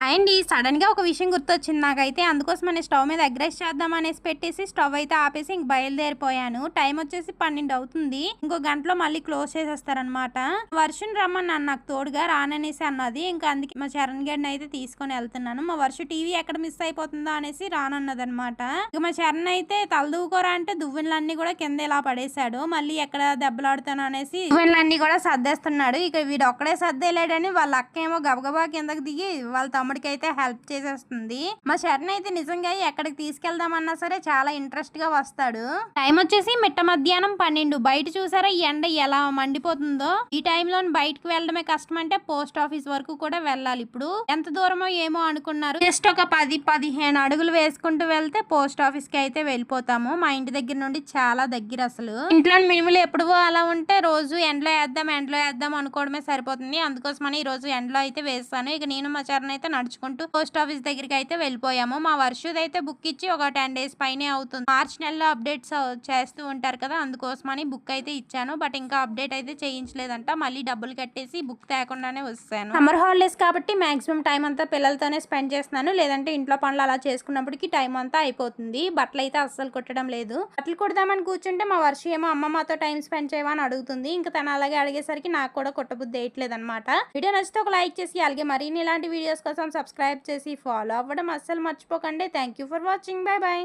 And ఈ సడన్గా ఒక విషయం గుర్తొచ్చింది నాకైతే. అందుకోసం నేను స్టవ్ మీద అగ్రెస్ చేద్దాం అనేసి పెట్టేసి స్టవ్ అయితే ఆపేసి ఇంక బయలుదేరిపోయాను. టైం వచ్చేసి పన్నెండు అవుతుంది. ఇంకో గంటలో మళ్ళీ క్లోజ్ చేసేస్తారనమాట వర్షం రమ్మన్నాను నాకు తోడుగా రాననేసి అన్నది. ఇంకా అందుకే మా చరణ్ గడిని అయితే తీసుకొని వెళ్తున్నాను. మా వర్ష టీవీ ఎక్కడ మిస్ అయిపోతుందో అనేసి రానన్నది అనమాట ఇక మా చరణ్ అయితే తలదూకోరా అంటే దువ్వెనలన్నీ కూడా కింద ఇలా పడేశాడు. మళ్ళీ ఎక్కడ దెబ్బలాడుతాను అనేసి దువ్వెనలన్నీ కూడా సర్దేస్తున్నాడు. ఇక వీడు ఒక్కడే సర్దేలేడని వాళ్ళ అక్క ఏమో గబగబా కిందకి దిగి వాళ్ళ తమ్ముడికి అయితే హెల్ప్ చేసేస్తుంది. మా శరణ్ అయితే నిజంగా ఎక్కడికి తీసుకెళ్దామన్నా సరే చాలా ఇంట్రెస్ట్గా వస్తాడు. టైం వచ్చేసి మిట్ట మధ్యాహ్నం పన్నెండు. బయట చూసారా ఎండ ఎలా మండిపోతుందో? ఈ టైంలో బయటకు వెళ్ళడమే కష్టం అంటే పోస్ట్ ఆఫీస్ వరకు కూడా వెళ్ళాలి ఇప్పుడు. ఎంత దూరమో ఏమో అనుకున్నారు. జస్ట్ ఒక పది పదిహేను అడుగులు వేసుకుంటూ వెళ్తే పోస్ట్ ఆఫీస్కి అయితే వెళ్ళిపోతాము. మా ఇంటి దగ్గర నుండి చాలా దగ్గర అసలు. ఇంట్లో మినుములు ఎప్పుడు అలా ఉంటే రోజు ఎండలో వేద్దాం ఎండలో వేద్దాం అనుకోవడమే సరిపోతుంది. అందుకోసమని ఈ రోజు ఎండలో అయితే వేస్తాను. ఇక నేను మా చరణ్ అయితే నడుచుకుంటూ పోస్ట్ ఆఫీస్ దగ్గరికి అయితే వెళ్ళిపోయాము. మా వర్షుద్ అయితే బుక్ ఇచ్చి ఒక టెన్ డేస్ పైనే అవుతుంది. మార్చ్ నెలలో అప్డేట్స్ చేస్తూ ఉంటారు కదా అందుకోసమని బుక్ అయితే ఇచ్చాను. బట్ ఇంకా అప్డేట్ అయితే చేయించలేదంట. మళ్ళీ డబ్బులు కట్టేసి బుక్ తేకుండానే వస్తాను. సమ్మర్ హాలిడేస్ కాబట్టి మాక్సిమం టైం అంతా పిల్లలతోనే స్పెండ్ చేస్తున్నాను. లేదంటే ఇంట్లో పనులు అలా చేసుకున్నప్పటికీ టైం అంతా అయిపోతుంది. బట్టలు అయితే అస్సలు కుట్టడం లేదు. బట్టలు కుడదామని కూర్చుంటే మా వర్ష ఏమో అమ్మ మాతో టైం స్పెండ్ చేయమని అడుగుతుంది. ఇంకా తను అలాగే అడిగేసరికి నాకు కూడా కుట్టబుద్ధి వేయట్లేదు అనమాట వీడియో నచ్చితే ఒక లైక్ చేసి అలాగే మరిన్ని ఇలాంటి వీడియోస్ కోసం సబ్స్క్రైబ్ చేసి ఫాలో అవ్వడం అస్సలు మర్చిపోకండి. Thank you for watching bye bye